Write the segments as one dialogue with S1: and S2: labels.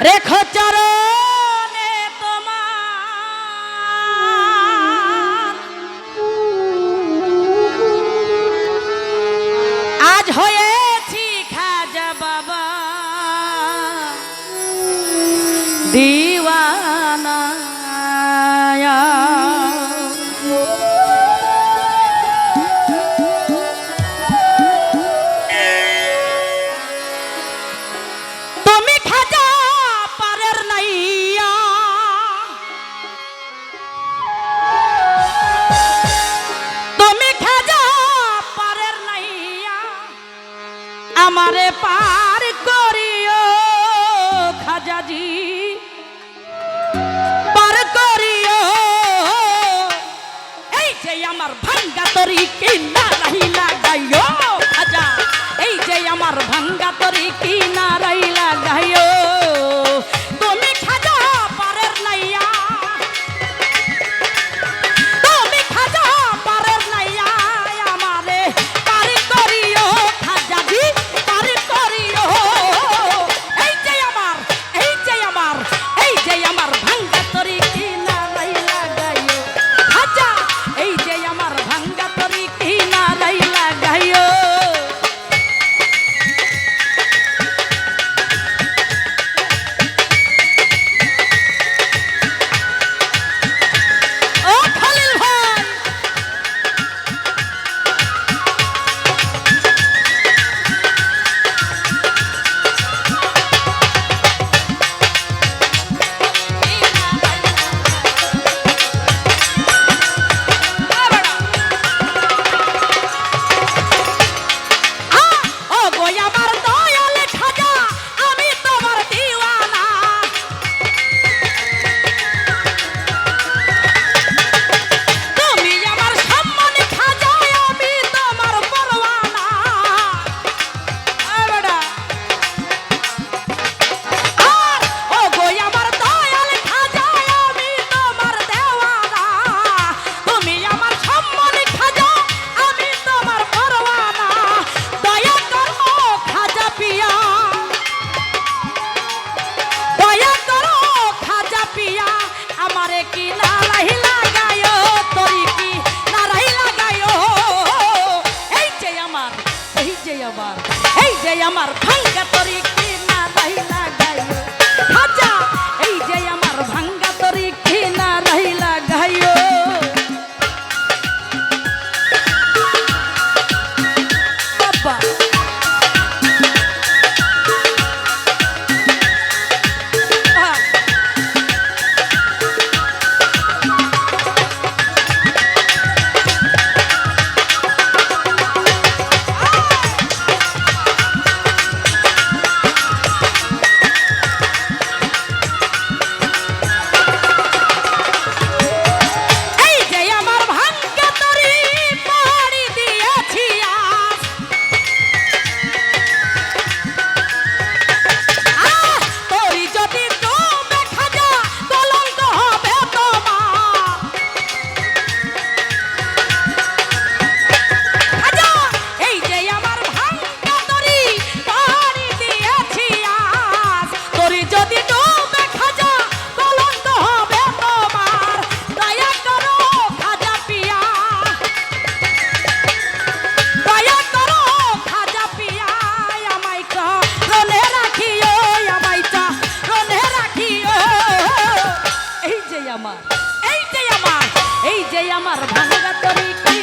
S1: রেখো চরণ পার করিও, খাজাজি। পার করিও। এই যে আমার ভাঙ্গা তরি কিনা রাহি লাগাইও খাজা। এই যে আমার ভাঙ্গা তরি কিনা রাহি আমার ভাঙ্গা তরি কিনা রইলা এই যে আমার ভাঙা তরি কি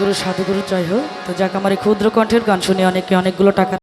S1: সাধুগুরু সাধুগুরু চাই হোক। তো যাক, আমার এই ক্ষুদ্র কণ্ঠের গান শুনে অনেকে অনেকগুলো টাকা